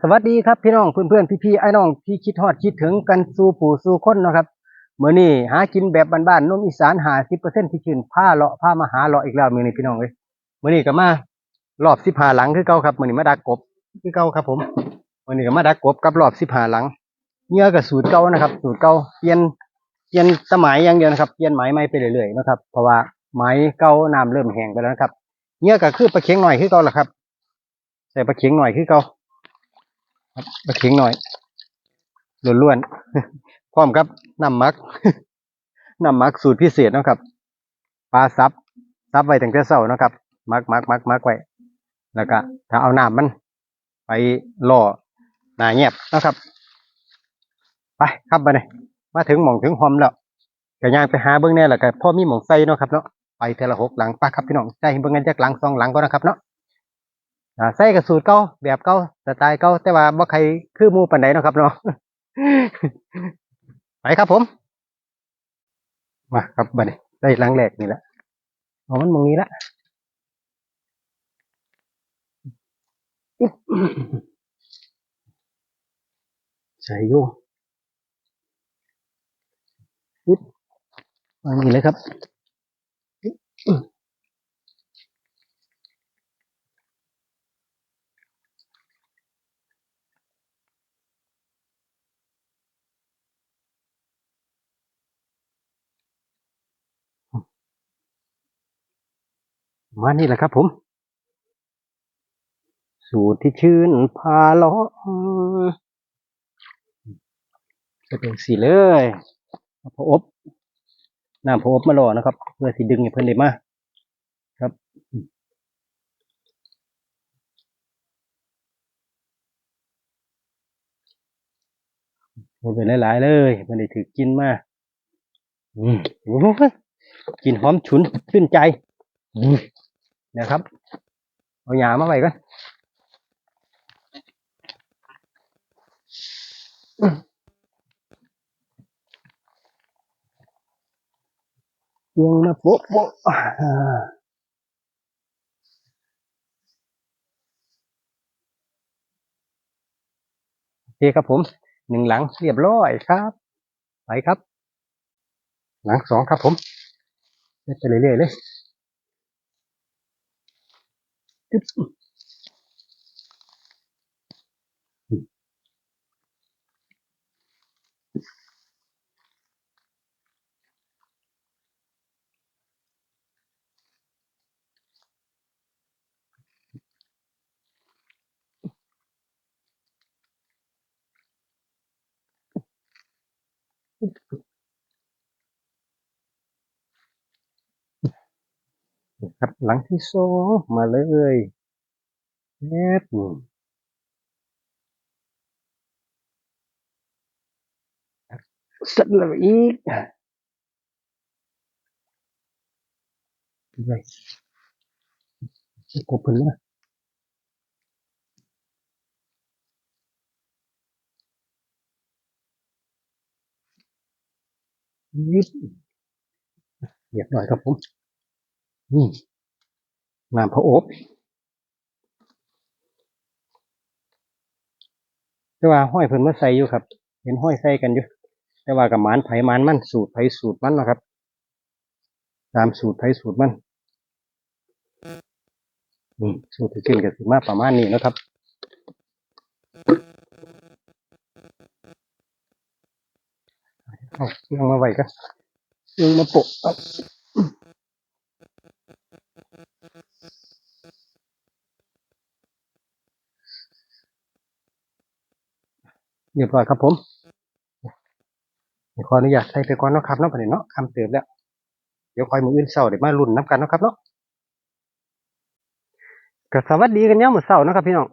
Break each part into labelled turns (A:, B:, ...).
A: สวัสดีครับพี่น้องเพื่อนๆพี่ๆไอ้น้องที่คิดฮอดคิดถึงกันสู่ปู่สู่คนนะครับเมื้อนี้หากินแบบบ้านๆนมอีสาน50%ที่ชื่นผ้าเลาะผ้ามาหาเลาะอีกแล้วมือนี้พี่น้องเอ้ยมื้อนี้ก็มารอบ15หลังคือเก่าครับเมื้อนี้มาดักกบคือเก่าครับ ผมเมื้อนี้ก็มาดักกบกับรอบ15หลังเหยื่อก็สูตรเก่านะครับ สูตรเก่าเปลี่ยนเปลี่ยนสมัยอย่างเดียวนะครับเปลี่ยนไมใหม่ไปเรื่อยๆนะครับเพราะว่าไหมเก่าน้ำเริ่มแห้งไปแล้วนะครับเหยื่อก็คือปลาเข็งหน่อยคือเก่าละครับ ใส่ปลาเข็งหน่อยคือเก่า บมาทิ้งหน่อยล้วนๆพร้อมกับน้ำมักน้ำมักสูตรพิเศษนะครับปลาซับซับไว้ตั้งแต่เช้านะครับ มักมักมักมักไว้แล้วก็ถ้าเอาน้ำมัน ไปล่อหนาเงียบนะครับ ไปครับไปเลยมาถึงหม่องถึงหอมแล้วก็ย่างไปหาเบื้องแน่แหละก็พ่อมีหม่องใส่เนาะครับเนาะไปเทละหกหลังปะครับพี่น้องใจเบื้องกันจากหลังสองหลังก็นะครับเนาะ ใส่กับสูตรเก่าแบบเก่าสไตล์เก่าแต่ว่าบ่ใครคือมูปานใดเนะครับเนาะไปครับผม มาครับบัดนี้ได้ลังแรกนี่และเอามันมองนี้ละใส่โยอุ๊บวางนี่เลยครับ มานี่แหละครับผม สูตรที่ชื่นพาลาะจะเป็นสีเลยเอาพออบน้ำพออบมาหล่อนะครับ เพื่อที่ดึงให้เพิ่นได้มาครับโอ้เป็นหลายๆ เลยเพิ่นได้ถือกินมาอืมโอ้โหกินหอมฉุนชื่นใจ อืม นะครับ เอาหยามาไว้ก่อนยังมาโป๊ะโป๊ะอ่าโอเคครับผมหนึ่งหลังเรียบร้อยครับ ไปครับ หลังสองครับผมเล่นไปเรื่อยๆเลย จึ๊บ ครับ หลังที่สองมาเลยแนบเสร็จแล้วอีกไปกบเพิ่นนะยิบเรียบร้อยครับผม อืมน้ำพระอบแต่ว่าห้อยเพิ่นมาใส่อยู่ครับ เห็นห้อยใส่กันอยู่แต่ว่ากับมานไผมานมันสูตรไผสูตรมันนะครับ ตามสูตรไผสูตรมันอืมสูตรที่ขึ้นก็สิมาประมาณนี้นะครับเอาเรื่องมาไว้กันเรื่องมาโปะ เรียบร้อยครับผมขออนุญาตใส่ไปก่อนเนาะครับเนาะประเด็นเนาะคำเติมแล้ว เดี๋ยวคอยมืออื่นเศร้าเดี๋ยวมาลุ้นน้ำกันเนาะครับเนาะก็สวัสดีกันเนี่ยมือเศร้าเนาะครับพี่น้อง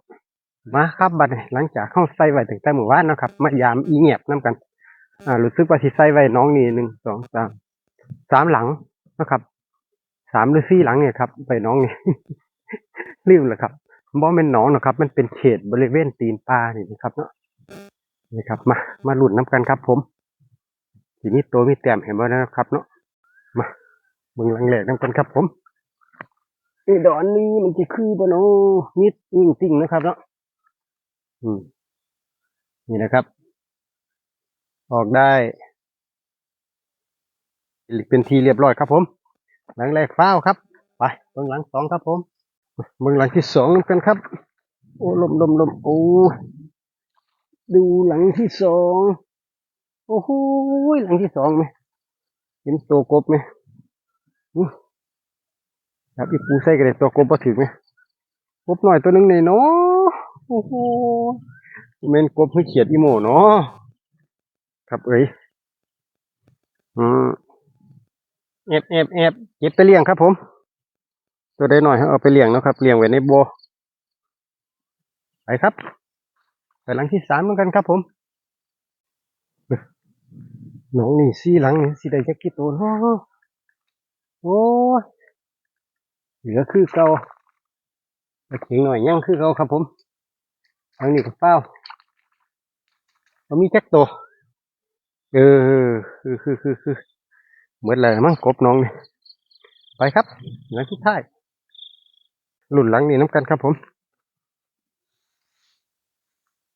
A: มาครับบัดหลังจากเข้าใส่ไว้ตั้งแต่หมู่บ้านนะครับมายามอีเงียบน้ำกัน อ่ารู้สึกว่าที่ใส่ไว้น้องนี่หนึ่งสองสามสามหลังนะครับสามหรือสี่หลังเนี่ยครับไปน้องนี่ลืมแล้วครับบ่เป็นหนองหรอกครับ มันเป็นเขตบริเวณตีนปลานี่นะครับเนาะ นี่ครับ มามาลุ้นน้ำกันครับ ผมทีนี้ตัวมีแต้มเห็นบ่นะครับ เนาะมาเบิ่งลังแหลกน้ำกันครับ ผมนี่ดอนนี้มันจะคือบ่เนาะมิดยิ่งติ่งนะครับ เนาะอืม นี่นะครับ ออกได้เป็นทีเรียบร้อยครับ ผม หลังแรกฟ้าวครับ ไปเบื้องหลังสองครับ ผมเบื้องหลังที่สองกันครับ โอ้ลมลมลมโอ้ ดูหลังที่สอง โอ้โหหลังที่สองไหมเห็นตัวกบไหมครับอีปูใส่กันเลยตัวกบพอถึงไหมกบหน่อยตัวหนึงในเนาะโอ้โหเมนกบให้เขียดอีโมเนาะครับเอ้ยอืมเอฟเอฟเอฟเก็บไปเลี้ยงครับผม ตัวได้หน่อยเอาไปเลี้ยงนะครับเลี้ยงไว้ในบ่อไปครับ ไปหลังที่สามเหมือนกันครับผมหนองนี่สี่หลังนี่สี่ได้จักกี่ตัวเนโอ้ยเหลือคือเก่าไปเขียงหน่อยยังคือเก่าครับผมหลังนี้ก็เป้าเรามีจักตัวเออคือคือคือคือเหมือนเลยมั้งกบน้องนี่ไปครับหลังที่ท้ายหลุ่นหลังนี่น้ำกันครับผม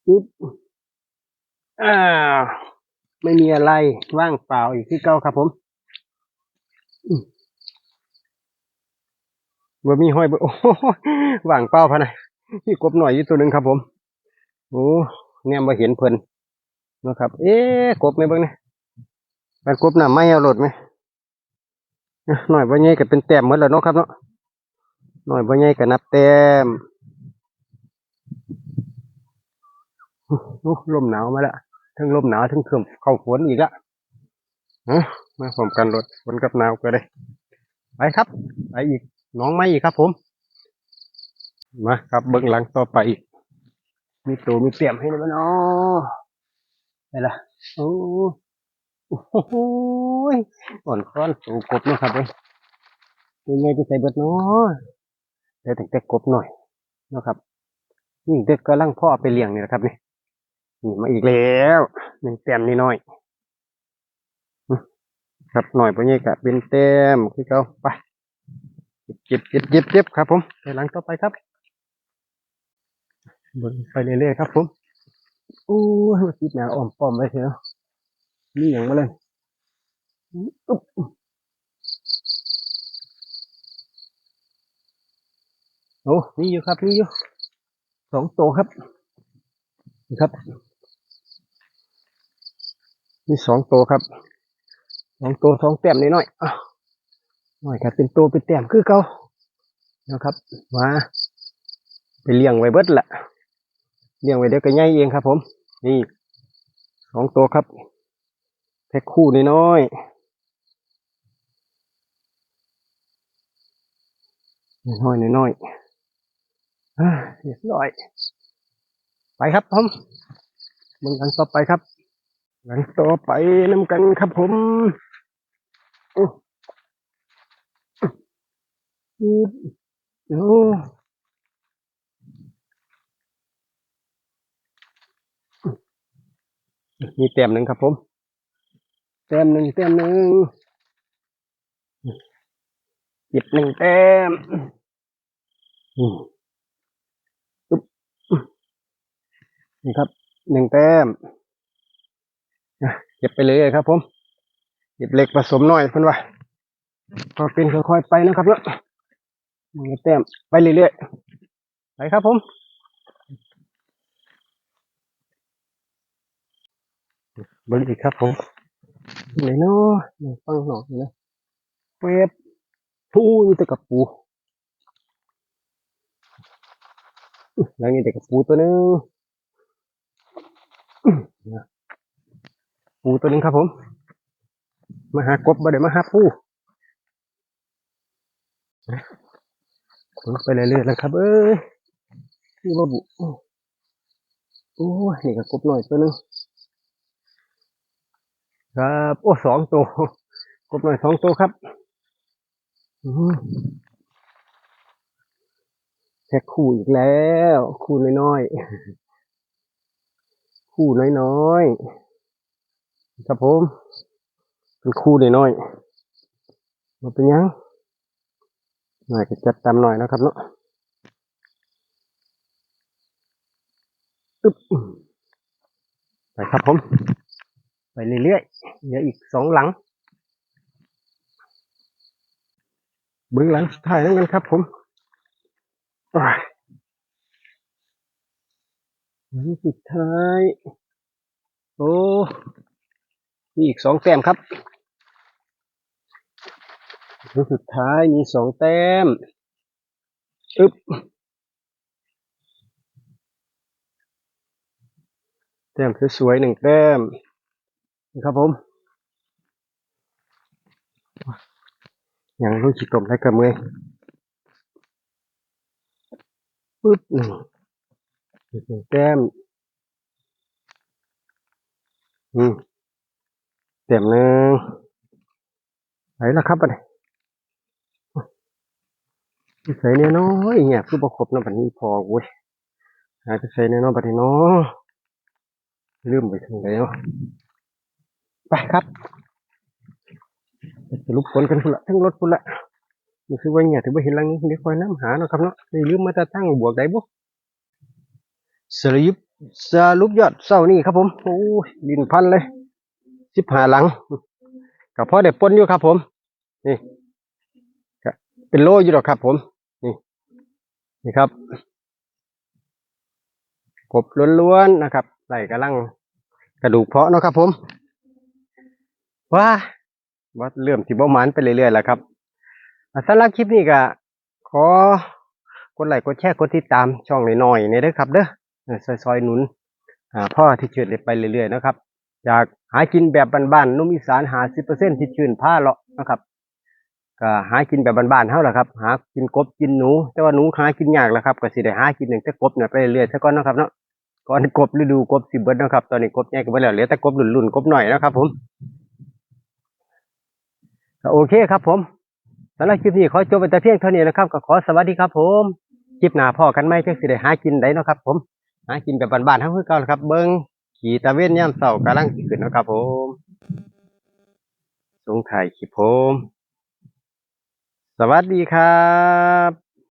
A: อุ๊บอ่า ไม่มีอะไรว่างเปล่าอีกที่เก้าครับผมบ่มีห้อยบ่โอ้ว่างเปล่าพะนะพี่กบหน่อยอยู่ตัวหนึ่งครับผมโอ้เนี่ยมาเห็นเพิ่นนะครับ เอ๊ะกบไหมเบิ่งนี่เป็นกบหน้าไม่เอาหลดไหมหน่อยบ่ใหญ่ก็เป็นแต้มเหมดแล้วเนาะครับเนาะหน่อยบ่ใหญ่ก็นับแต้มอู้ ลมหนาวมาละทั้งลมหนาวทั้งเครื่องเข้าฝนอีกละฮะมาพร้อมกันรถฝนกับหนาวก็ได้ไปครับไปอีกน้องไม้อีกครับ ผม มาครับเบื้องหลังต่อไปอีกมีตัวมีเตรียมให้เลยมั้ยเนาะไปละโอ้โอ้โหยอ่อนค้อนตูกบนะครับเว้ยยังไงจะใส่เบิดเนาะเดี๋ยวถึงจะกบหน่อยนะครับนี่เด็กกำลังพ่อไปเลี้ยงนี่นะครับนี่ มาอีกแล้วหนึ่งแต้มนี่น้อย ครับหน่อยพวกนี้กะเป็นแต้มคือเขาไปเก็บเก็บเก็บเก็บครับ ผมไปหลังต่อไปครับบนไปเรื่อยๆครับผมโอ้มาคิดหนาอ้อมป้อมไว้เถอะนี่อย่างมาเลยอุ๊บโอ้มีอยู่ครับมีอยู่สองตัวครับนะครับ มีสองตัวครับสองตัวสองแต้มนิดหน่อยอ้าวหน่อยครับเป็นตัวเป็นแต้มคือเก่านะครับมาไปเลี้ยงไว้เบิดละเลี้ยงไว้เดี๋ยวก็ใหญ่เองครับ ผม นี่สองตัวครับแพ็คคู่นิดน้อยน้อยๆน้อยอ่าเรียบร้อย ไปครับผมมึงหลังต่อไปครับ หลังต่อไปน้ำกันครับผมโอ้อืมโอ้มีแต้มหนึ่งครับผมแต้มหนึ่งแต้มหนึ่งหยิบหนึ่งแต้มอืมนี่ครับหนึ่งแต้มอะ เก็บไปเลยครับ ผมเก็บเหล็กผสมหน่อยเพื่อนว่าพอเป็นค่อยๆไปนะครับเนาะหนึ่งแต้มไปเรื่อยๆไปครับ ผมเบิ้งอีกครับ ผมไหนเนาะฟังหน่อยนะเว็บทูนี่แต่กับปูแล้วนี่แต่กับปูตัวนึง ปูตัวหนึงครับผม มาหากบบ่ได้มาหาปูขนไปเรื่อยๆแล้วครับ เอ้ยนี่บ่บุโอ้นี่ก็กบหน่อยตัวหนึงครับโอ้สองตัวกบหน่อยสองตัวครับอื้อหือแค่คู่อีกแล้ว คู่น้อยๆ คู่น้อยๆ ครับผมเป็นคู่น้อยๆมาเป็นยังหน่อยก็จัดตามหน่อยนะครับเนาะอึ๊บไปครับผม ไปเรื่อยๆเหลืออีกสองหลังเบื้องหลังสุดท้ายแล้วกันครับผมอ่าหลังสุดท้าย โอ้ มีอีกสองแต้มครับลังสุดท้ายมีสองแต้มอึ๊บแต้มสวยๆหนึ่งแต้มนะครับผมยังรู้จิตตมได้กับมือปึ๊บหนึ่งหนึ่งแต้มอืม แต้มหนึ่งไหนล่ะครับอันนี้ใส่เนี่ยน้อยเนี่ยคือประครบนะบัดนี้พอเว้ยหาจะใส่เนี่ยเนาะบัดนี้เนาะลืมไปทางไหนเนาะไปครับไปสรุปผลกันพุ่นละทั้งรถพุ่นละนี่คือว่าเนี่ยถือว่าเห็นลังนี้เดี๋ยวคอยน้ำหาเนาะครับเนาะนี่ลืมมาจะตั้งบวกได้บุสรุปสรุปยอดเศร้านี่ครับผมโอ้ยดินพันเลย สิบหาหลังกับพ่อเด็ดปนอยู่ครับ ผม นี่เป็นโลอยู่หรอกครับ ผม นี่ นี่ครับกบล้วนๆนะครับไหลกำลังกระดูกเพาะเนาะครับ ผมว้าว่าเริ่มที่บ่มันไปเรื่อยๆแล้วครับสำหรับคลิปนี้ก็ขอกดไลค์กดแชร์กดติดตามช่องหน่อยๆนี่เด้อครับ เด้อซอยๆหนุนอ่าพ่อที่เชิดไปเรื่อยๆนะครับ อยากหากินแบบบ้านๆนุ่มอีสานหาสิบเปอร์เซ็นที่ชื่นผ้าเลาะนะครับก็หากินแบบบ้านๆเท่าแหละครับหากินกบกินหนู แต่ว่าหนูหากินยากแล้วครับก็สิได้หากินหนึ่งแต่กบเนี่ยไปเรื่อยๆซะก่อนนะครับเนาะก่อนกบฤดูกบสิบเบิดเนะครับ ตอนนี้กบแยกกันไปแล้วเหลือแต่กบหลุ่นๆกบหน่อยนะครับ ผมโอเคครับ ผมสำหรับคลิปนี้ขอจบไปแต่เพียงเท่านี้นะครับ ก็ขอสวัสดีครับ ผมคลิปหน้าพ่อกันไหมจังสิได้หากินได้นะครับ ผมหากินแบบบ้านๆทั้งคือเก่าครับ เบิ้ง ขี่ตะเวนย่ำเสากำลังขึ้นนะครับผมสงถ่ายคลิปผม สวัสดีครับ